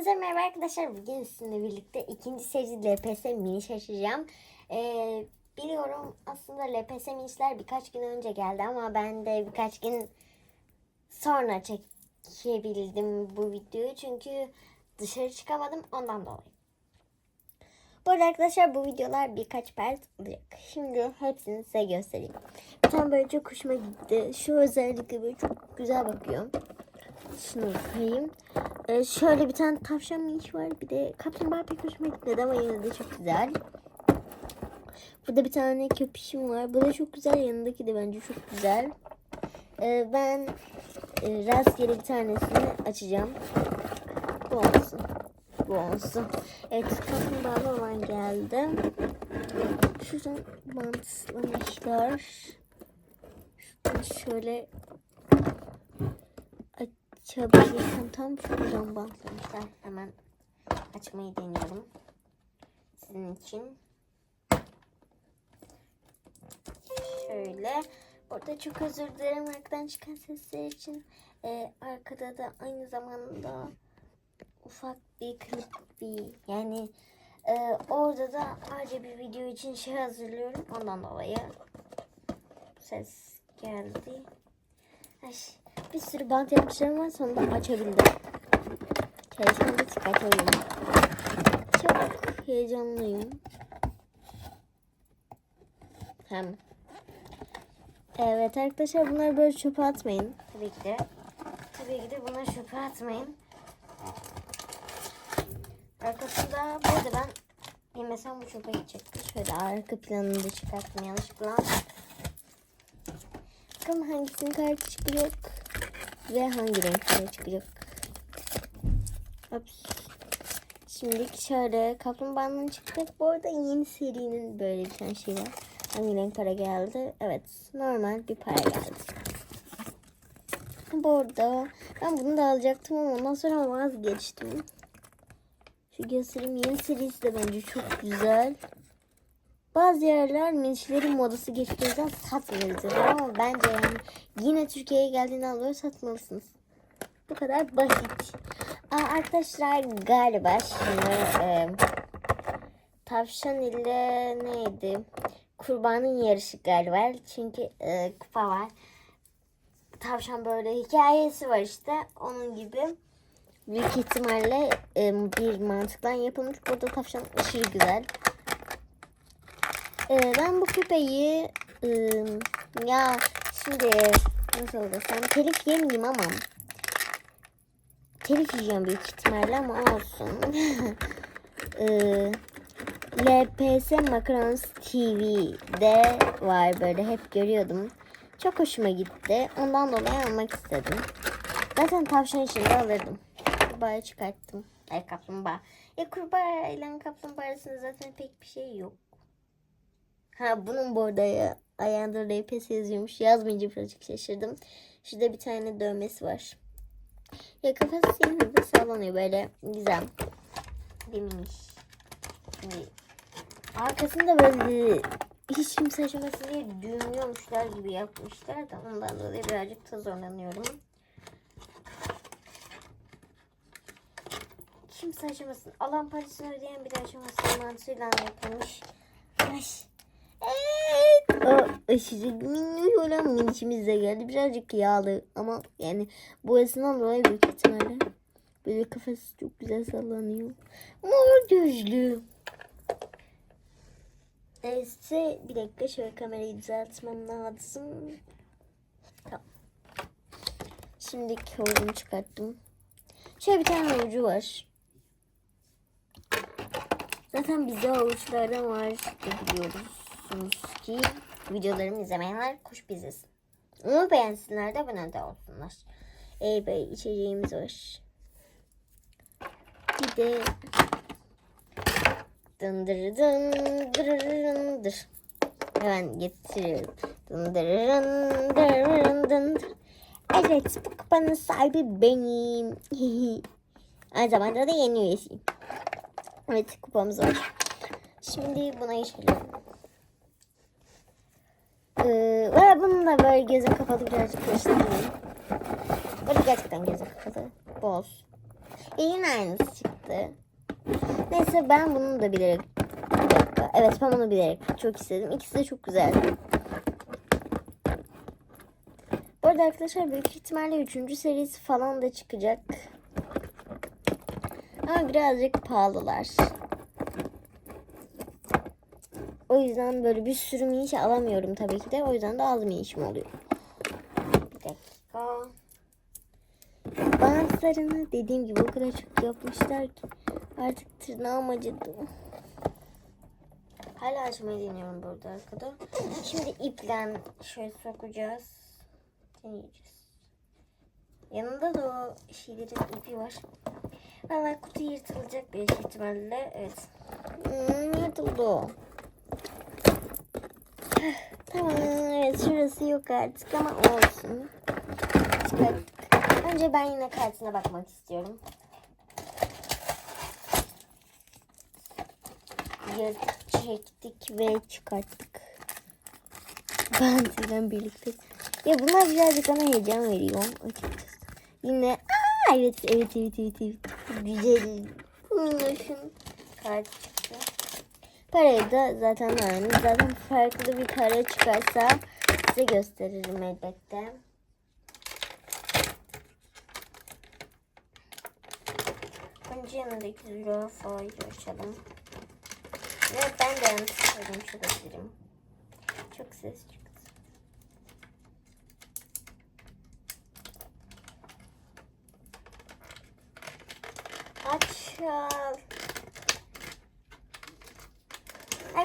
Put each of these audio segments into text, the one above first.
Hepinize merhaba arkadaşlar. Bugün sizinle birlikte ikinci seri LPS mini şaşıracağım. Ee, biliyorum aslında LPS minişler birkaç gün önce geldi ama ben de birkaç gün sonra çekebildim bu videoyu. Çünkü dışarı çıkamadım ondan dolayı. Bu arada arkadaşlar bu videolar birkaç part olacak. Şimdi hepsini size göstereyim. Tane böyle çok hoşuma gitti. Şu özellikle böyle çok güzel bakıyor. Şunu koyayım. Ee, şöyle bir tane tavşan miniş var. Bir de kaplumbağa pek hoşuma gitmedi ama yine de çok güzel. Burada bir tane köpüşüm var. Bu da çok güzel. Yanındaki de bence çok güzel. Ee, ben e, rastgele bir tanesini açacağım. Bu olsun. Bu olsun. Evet kaplumbağalı olan geldi. Şuradan bantlamışlar. Şuradan şöyle açabilirsem tam şuradan bantlamışlar. Hemen açmayı deniyorum. Sizin için. Şöyle. Orada çok özür dilerim arkadan çıkan sesler için. Ee, arkada da aynı zamanda ufak bir klip bir yani e, orada da ayrıca bir video için şey hazırlıyorum. Ondan dolayı ses geldi. Ay, bir sürü bant yapmışlarım var sonunda açabildim. Çalışmada çıkartıyorum. Çok heyecanlıyım. Hem. Evet arkadaşlar bunları böyle çöpe atmayın. Tabii ki de. Tabii ki de bunları çöpe atmayın. Arkasında burada ben bilmesem bu çöpe gidecekti. Şöyle arka planını da çıkarttım. Bakalım hangisinin kartı çıkacak ve hangi renkleri çıkacak. Ops. Şimdi şöyle kaplumbağanın çıktı. Bu arada yeni serinin böyle bir tane şey var. Hangi renk para geldi? Evet normal bir para geldi. Bu arada ben bunu da alacaktım ama ondan sonra vazgeçtim. Şu göstereyim yeni serisi de bence çok güzel. Bazı yerler minişlerin modası geçtiği yüzden ama bence yani yine Türkiye'ye geldiğinde alıyor satmalısınız. Bu kadar basit. Aa, arkadaşlar galiba şimdi e, tavşan ile neydi? Kurbanın yarışı galiba. Çünkü e, kupa var. Tavşan böyle hikayesi var işte. Onun gibi büyük ihtimalle e, bir mantıktan yapılmış. Burada tavşan aşırı güzel. Ee, ben bu küpeyi ıı, ya şimdi nasıl desem telif yemeyeyim ama telif yiyeceğim büyük ihtimalle ama olsun. ee, LPS Macarons TV'de var böyle hep görüyordum. Çok hoşuma gitti. Ondan dolayı almak istedim. Zaten tavşan için de alırdım. Kurbağayı çıkarttım. Ay kaplumbağa. Ya kurbağa ile kaplumbağa arasında zaten pek bir şey yok. Ha bunun bu arada ya, ayağında RPS yazıyormuş. Yazmayınca birazcık şaşırdım. Şurada bir tane dövmesi var. Ya kafası yine de sallanıyor böyle güzel. Şimdi arkasında böyle hiç kimse açmasın diye düğümlüyormuşlar gibi yapmışlar da ondan dolayı birazcık da zorlanıyorum. Kimse açamasın. Alan parasını ödeyen biri açamasın mantığıyla yapılmış. Ay. Aşırı minnoş olan minişimiz de geldi. Birazcık yağlı ama yani boyasından dolayı büyük ihtimalle. Böyle kafası çok güzel sallanıyor. Mor gözlü. Neyse bir dakika şöyle kamerayı düzeltmem lazım. Tamam. Şimdi havucumu çıkarttım. Şöyle bir tane havucu var. Zaten bizde havuçlardan var biliyoruz biliyorsunuz ki videolarımı izlemeyenler kuş izlesin. Onu beğensinler de abone de olsunlar. Ey bey içeceğimiz var. Bir de dındır dındır Hemen getiriyorum. Dındırın dırın dındır. Evet bu kupanın sahibi benim. Aynı zamanda da yeni üyesiyim. Evet kupamız var. Şimdi buna geçelim. Ee, ve bunun da böyle gözüm kapalı birazcık göstereyim. Böyle gerçekten gözüm kapalı. Boz. E, yine aynısı çıktı. Neyse ben bunu da bilerek bir dakika. Evet ben bunu bilerek çok istedim. İkisi de çok güzel. Bu arada arkadaşlar büyük ihtimalle 3. serisi falan da çıkacak. Ama birazcık pahalılar. O yüzden böyle bir sürü miniş alamıyorum tabii ki de. O yüzden de az minişim oluyor. Bir dakika. Bazılarını dediğim gibi o kadar çok yapmışlar ki artık tırnağım acıdı. Hala açmayı deniyorum burada arkada. Şimdi iple şöyle sokacağız. Deneyeceğiz. Yanında da o şeylerin ipi var. Valla kutu yırtılacak büyük ihtimalle. Evet. Hmm, yırtıldı o. Tamam evet şurası yok artık ama olsun. Çıkarttık. Önce ben yine kartına bakmak istiyorum. Yırtıp çektik ve çıkarttık. Bantıyla birlikte. Ya bunlar birazcık bana heyecan veriyor açıkçası. Yine aa evet evet evet evet evet. Güzel. Minnoşun kartı. Parayı da zaten vermiş. Zaten farklı bir para çıkarsa size gösteririm elbette. Önce yanındaki zürafayı açalım. Evet ben de yanlış söylemiş olabilirim. Çok ses çıktı. Açal.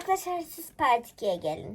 Arkadaşlar siz part 2'ye gelin.